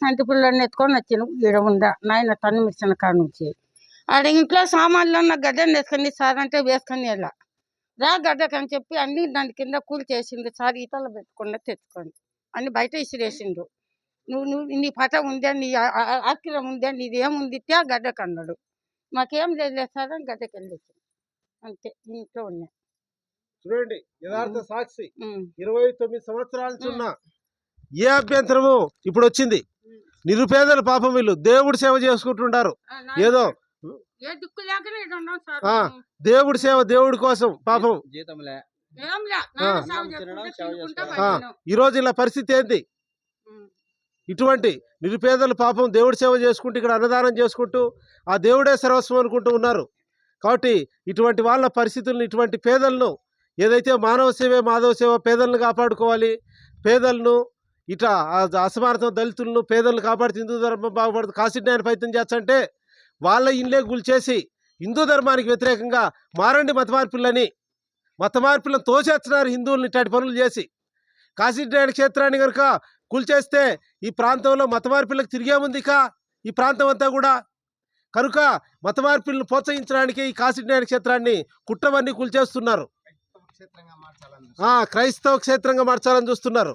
సంటి పిల్లల్ని ఎత్తుకొని వచ్చిన ఈడ ఉందా నాయన తను మిర్చిన కాడ నుంచి. ఆడ ఇంట్లో సామాన్లు ఉన్న గడ్డని వేసుకొని సార్ అంటే వేసుకొని వెళ్ళా. రా గడ్డకి అని చెప్పి అన్ని దాని కింద కూలి చేసిండు. సార్ ఈతలు పెట్టుకుండా తెచ్చుకోండి అని బయట ఇసిరేసిండు. నువ్వు నువ్వు నీ పట ఉందా? నీ ఆ- ఆ- అక్కిరం ఉందా? నీది ఏముంది? ఆ గడ్డకు అన్నాడు. మాకేం లేదు సార్ అని గడ్డకి వెళ్ళేసి అంతే ఇంట్లో ఉన్నా చూడండి యథార్థ సాక్షి. ఇరవై తొమ్మిది సంవత్సరాల ఏ అభ్యంతరము ఇప్పుడు వచ్చింది నిరుపేదల పాపం వీళ్ళు దేవుడి సేవ చేసుకుంటుంటారు ఏదో. దేవుడి సేవ దేవుడి కోసం పాపం జీతంలే ఏం లే ఆ. నాన్న సాగు తినడం, చేసుకుంటే సేవ తినుకుంటా చేసుకోవడం. ఆ, బతికినాం. ఈ రోజు ఇలా పరిస్థితి ఏంది ఉమ్. ఇటువంటి నిరుపేదల పాపం దేవుడి సేవ చేసుకుంటూ ఇక్కడ అన్నదానం చేసుకుంటూ ఆ దేవుడే సర్వస్వం అనుకుంటూ ఉన్నారు కాబట్టి ఇటువంటి వాళ్ళ పరిస్థితులను ఇటువంటి పేదలను ఏదైతే మానవ సేవే మాధవ సేవ పేదలను కాపాడుకోవాలి పేదలను ఇట్లా అసమానత దళితులను పేదలను కాపాడుతూ హిందూ ధర్మం బాగుపడుతూ కాసిడ్నాయన ప్రయత్నం చేస్తంటే వాళ్ళ ఇండ్లే గుల్చేసి హిందూ ధర్మానికి వ్యతిరేకంగా మారండి మత మార్పులని మత మార్పులను తోసేస్తున్నారు హిందువులను ఇట్లాంటి పనులు చేసి. కాశీనారాయణ క్షేత్రాన్ని కనుక కూల్చేస్తే ఈ ప్రాంతంలో మత మార్పులకు తిరిగే ఉంది ఇక ఈ ప్రాంతం అంతా కూడా. కనుక మత మార్పులను ప్రోత్సహించడానికి ఈ కాశీనారాయణ క్షేత్రాన్ని కుట్రవన్నీ కూల్చేస్తున్నారు క్రైస్తవ క్షేత్రంగా మార్చాలని చూస్తున్నారు.